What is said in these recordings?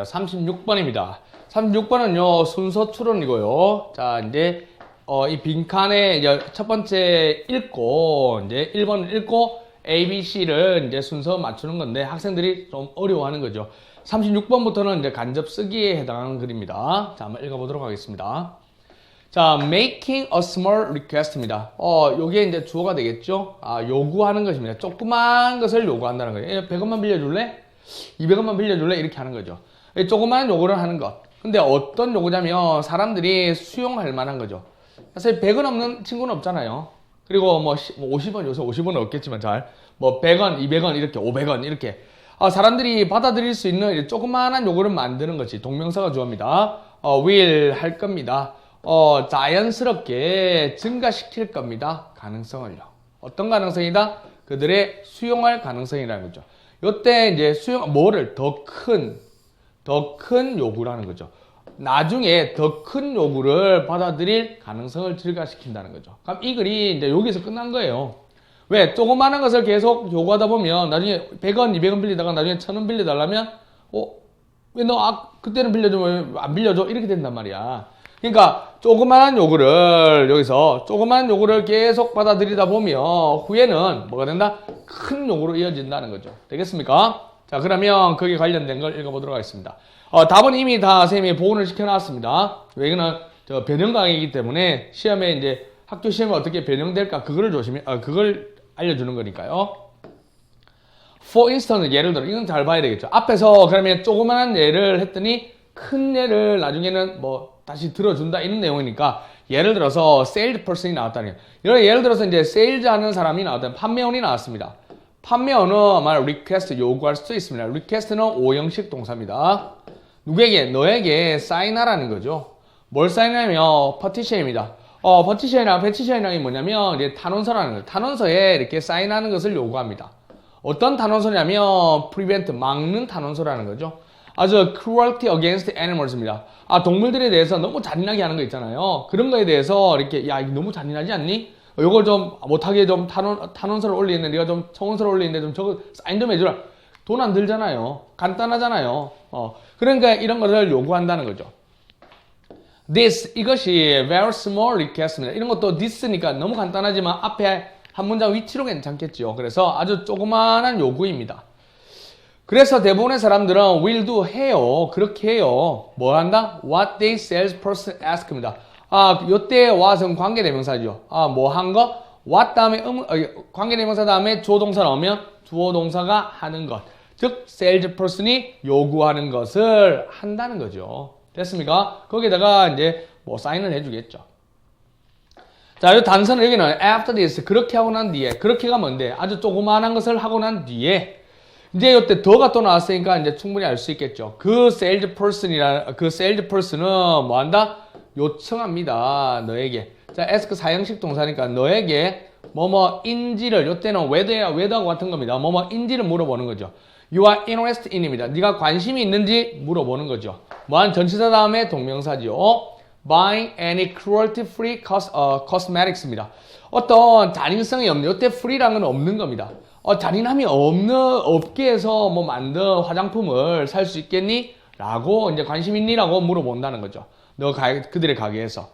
보겠습니다. 36번입니다. 36번은요, 순서 추론이고요. 자, 이제, 어, 이 빈칸에 첫 번째 읽고, 이제 1번을 읽고, A, B, C를 이제 순서 맞추는 건데, 학생들이 좀 어려워하는 거죠. 36번부터는 이제 간접 쓰기에 해당하는 글입니다. 자, 한번 읽어보도록 하겠습니다. 자, making a small request입니다. 어, 요게 이제 주어가 되겠죠? 아, 요구하는 것입니다. 조그만 것을 요구한다는 거예요. 예, 100원만 빌려줄래? 200원만 빌려줄래? 이렇게 하는 거죠. 예, 조그만 요구를 하는 것. 근데 어떤 요구냐면 사람들이 수용할 만한 거죠. 사실 100원 없는 친구는 없잖아요. 그리고 뭐 50원, 요새 50원은 없겠지만 잘. 뭐 100원, 200원, 이렇게 500원, 이렇게. 아, 사람들이 받아들일 수 있는 조그마한 요구를 만드는 것이 동명사가 주어입니다. 어, will 할 겁니다. 어, 자연스럽게 증가시킬 겁니다. 가능성을요. 어떤 가능성이다? 그들의 수용할 가능성이라는 거죠. 요때 이제 수용, 뭐를 더 큰, 더 큰 요구라는 거죠. 나중에 더 큰 요구를 받아들일 가능성을 증가시킨다는 거죠. 그럼 이 글이 이제 여기서 끝난 거예요. 왜? 조그마한 것을 계속 요구하다 보면 나중에 100원, 200원 빌리다가 나중에 1000원 빌려달라면, 어, 왜 너, 아, 그때는 빌려줘, 왜안 빌려줘? 이렇게 된단 말이야. 그러니까 조그마한 요구를 여기서 조그마한 요구를 계속 받아들이다 보면 후에는 뭐가 된다? 큰 요구로 이어진다는 거죠. 되겠습니까? 자 그러면 거기에 관련된 걸 읽어보도록 하겠습니다. 어, 답은 이미 다 쌤이 보온을 시켜놨습니다. 왜 이거는 저 변형 강의이기 때문에 시험에 이제 학교 시험에 어떻게 변형될까 그거를 조심해, 어, 그걸 알려주는 거니까요. For instance 예를 들어 이건 잘 봐야 되겠죠. 앞에서 그러면 조그마한 예를 했더니 큰 예를 나중에는 뭐 다시 들어준다 이런 내용이니까 예를 들어서 세일즈 퍼슨이 나왔다는 거예요. 예를 들어서 이제 세일즈 하는 사람이 나왔다 판매원이 나왔습니다. 판매원은 말 리퀘스트 요구할 수도 있습니다. 리퀘스트는 오형식 동사입니다. 누구에게? 너에게 사인하라는 거죠. 뭘 사인하냐면 퍼티션입니다. 어, 퍼티션이랑 페티션이랑이 뭐냐면 이제 탄원서라는 거예요. 탄원서에 이렇게 사인하는 것을 요구합니다. 어떤 탄원서냐면 prevent 막는 탄원서라는 거죠. 아주 cruelty against animals입니다. 아 동물들에 대해서 너무 잔인하게 하는 거 있잖아요. 그런 거에 대해서 이렇게 야 이거 너무 잔인하지 않니? 이걸 좀 못하게 좀 탄원 탄원서를 올리는데 네가 좀 청원서를 올리는데 좀 저거 사인 좀 해주라. 돈 안 들잖아요. 간단하잖아요. 어 그러니까 이런 것을 요구한다는 거죠. This 이것이 very small request입니다. 이런 것도 this니까 너무 간단하지만 앞에 한 문장 위치로 괜찮겠죠. 그래서 아주 조그마한 요구입니다. 그래서 대부분의 사람들은 will do 해요. 그렇게 해요. 뭐 한다? What they salesperson ask입니다. 아, 요때 what은 관계대명사죠. 아, 뭐 한 거? what 다음에 음, 어, 관계대명사 다음에 주어동사 나오면 주어 동사가 하는 것. 즉, salesperson이 요구하는 것을 한다는 거죠. 됐습니까? 거기다가 이제 뭐 사인을 해주겠죠. 자, 이 단서는 여기는 after this 그렇게 하고 난 뒤에 그렇게가 뭔데 아주 조그마한 것을 하고 난 뒤에 이제 이때 더가 또 나왔으니까 이제 충분히 알 수 있겠죠. 그 sales person이라 그 sales person은 뭐 한다? 요청합니다. 너에게. 자, ask 사형식 동사니까 너에게 뭐뭐 인지를 요때는 whether야 whether하고 같은 겁니다. 뭐뭐 인지를 물어보는 거죠. You are interested in입니다. 네가 관심이 있는지 물어보는 거죠. 뭐한 전치사 다음에 동명사죠. Buying any cruelty-free cos, 어, cosmetics입니다. 어떤 잔인성이 없는 요때 free랑은 없는 겁니다. 어, 잔인함이 없는 업계에서 뭐 만든 화장품을 살 수 있겠니? 라고 이제 관심 있니? 라고 물어본다는 거죠. 너 가, 그들의 가게에서.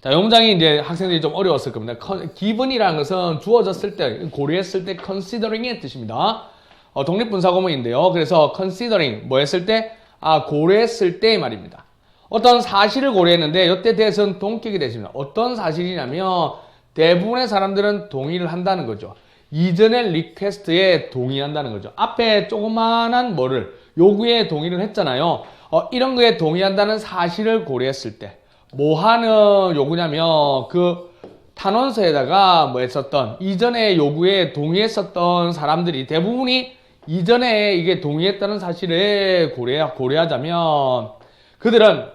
자, 영장이 이제 학생들이 좀 어려웠을 겁니다. 기분이라는 것은 주어졌을 때, 고려했을 때 considering의 뜻입니다. 어, 독립분사구문인데요. 그래서 considering 뭐 했을 때? 아, 고려했을 때 말입니다. 어떤 사실을 고려했는데 이때 대해서는 동격이 되십니다. 어떤 사실이냐면 대부분의 사람들은 동의를 한다는 거죠. 이전의 리퀘스트에 동의한다는 거죠. 앞에 조그만한 뭐를 요구에 동의를 했잖아요. 어, 이런 거에 동의한다는 사실을 고려했을 때 뭐 하는 요구냐면 그 탄원서에다가 뭐 했었던 이전의 요구에 동의했었던 사람들이 대부분이 이전에 이게 동의했다는 사실을 고려, 고려하자면 그들은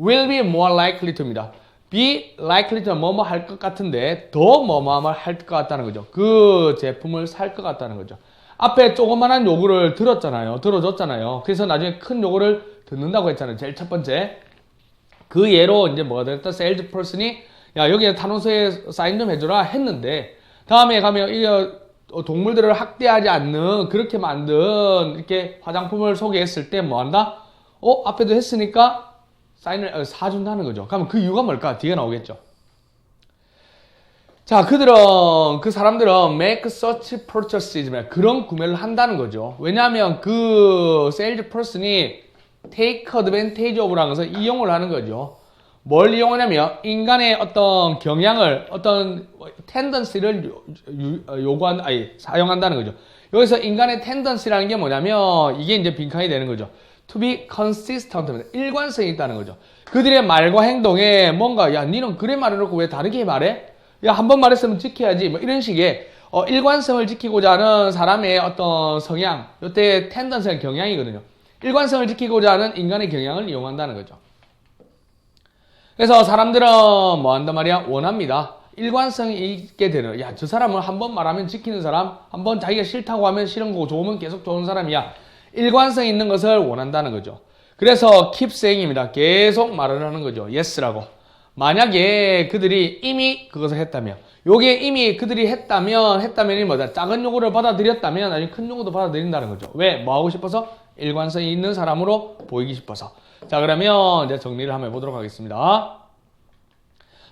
will be more likely to입니다. be likely to 뭐뭐 할 것 같은데 더 뭐뭐 할 것 같다는 거죠. 그 제품을 살 것 같다는 거죠. 앞에 조그만한 요구를 들었잖아요. 들어줬잖아요. 그래서 나중에 큰 요구를 듣는다고 했잖아요. 제일 첫 번째. 그 예로 이제 뭐가 됐다? 세일즈 퍼슨이 야 여기에 탄원서에 사인 좀 해줘라 했는데 다음에 가면 어, 동물들을 학대하지 않는 그렇게 만든 이렇게 화장품을 소개했을 때 뭐 한다? 어 앞에도 했으니까 사인을 어, 사준다는 거죠. 그러면 그 이유가 뭘까? 뒤에 나오겠죠. 자, 그들은, 그 사람들은 make such purchases, 그런 구매를 한다는 거죠. 왜냐하면 그 sales person이 take advantage of라는 것을 이용을 하는 거죠. 뭘 이용하냐면, 인간의 어떤 경향을, 어떤 tendency를 요- 유- 어, 요구한, 아니, 사용한다는 거죠. 여기서 인간의 tendency라는 게 뭐냐면, 이게 이제 빈칸이 되는 거죠. to be consistent, 일관성이 있다는 거죠. 그들의 말과 행동에 뭔가, 야, 니는 그래 말해놓고 왜 다르게 말해? 야, 한 번 말했으면 지켜야지. 뭐 이런 식의 어, 일관성을 지키고자 하는 사람의 어떤 성향, 요때 텐던스는 경향이거든요. 일관성을 지키고자 하는 인간의 경향을 이용한다는 거죠. 그래서 사람들은 뭐 한단 말이야? 원합니다. 일관성이 있게 되는, 야, 저 사람은 한번 말하면 지키는 사람, 한 번 자기가 싫다고 하면 싫은 거고 좋으면 계속 좋은 사람이야. 일관성 있는 것을 원한다는 거죠. 그래서 keep saying입니다. 계속 말을 하는 거죠. yes라고. 만약에 그들이 이미 그것을 했다면, 요게 이미 그들이 했다면, 했다면이 뭐다? 작은 요구를 받아들였다면, 나중에 큰 요구도 받아들인다는 거죠. 왜? 뭐 하고 싶어서? 일관성이 있는 사람으로 보이기 싶어서. 자, 그러면 이제 정리를 한번 해보도록 하겠습니다.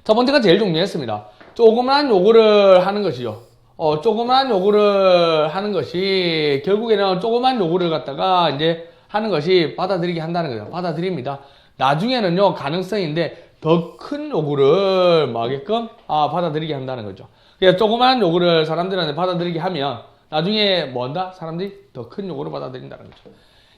첫 번째가 제일 중요했습니다. 조그만 요구를 하는 것이죠. 어, 조그만 요구를 하는 것이, 결국에는 조그만 요구를 갖다가 이제 하는 것이 받아들이게 한다는 거죠. 받아들입니다. 나중에는요, 가능성인데, 더 큰 요구를 뭐 하게끔, 아, 받아들이게 한다는 거죠. 그러니까 조그만 요구를 사람들한테 받아들이게 하면, 나중에 뭐 한다? 사람들이 더 큰 요구를 받아들인다는 거죠.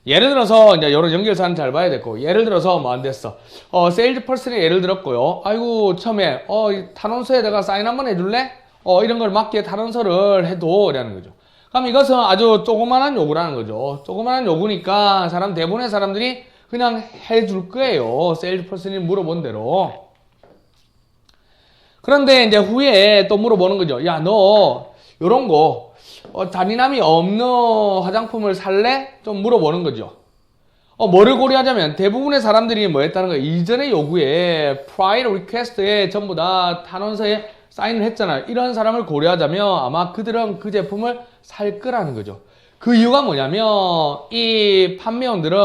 예를 들어서 이제 여러 연결사는 잘 봐야 되고 예를 들어서 뭐 안 됐어 어 세일즈 퍼슨의 예를 들었고요 아이고 처음에 어이 탄원서에다가 사인 한번 해줄래 어 이런 걸 맞게 탄원서를 해도 라는 거죠 그럼 이것은 아주 조그만한 요구라는 거죠 조그만한 요구니까 사람 대부분의 사람들이 그냥 해줄 거예요 세일즈 퍼슨이 물어본 대로 그런데 이제 후에 또 물어보는 거죠 야 너 요런 거 어, 잔인함이 없는 화장품을 살래? 좀 물어보는 거죠. 어, 뭐를 고려하자면 대부분의 사람들이 뭐 했다는 거예요. 이전의 요구에 prior request에 전부 다 탄원서에 사인을 했잖아요. 이런 사람을 고려하자면 아마 그들은 그 제품을 살 거라는 거죠. 그 이유가 뭐냐면 이 판매원들은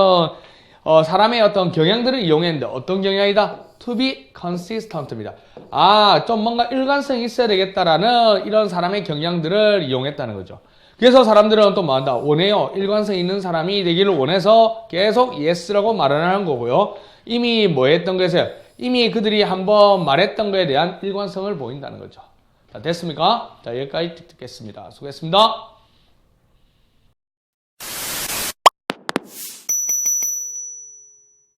어, 사람의 어떤 경향들을 이용했는데 어떤 경향이다? To be consistent입니다. 아, 좀 뭔가 일관성이 있어야 되겠다라는 이런 사람의 경향들을 이용했다는 거죠. 그래서 사람들은 또 뭐한다? 원해요. 일관성 있는 사람이 되기를 원해서 계속 yes라고 말을 하는 거고요. 이미 뭐 했던 것에서 이미 그들이 한번 말했던 거에 대한 일관성을 보인다는 거죠. 자, 됐습니까? 자, 여기까지 듣겠습니다. 수고했습니다.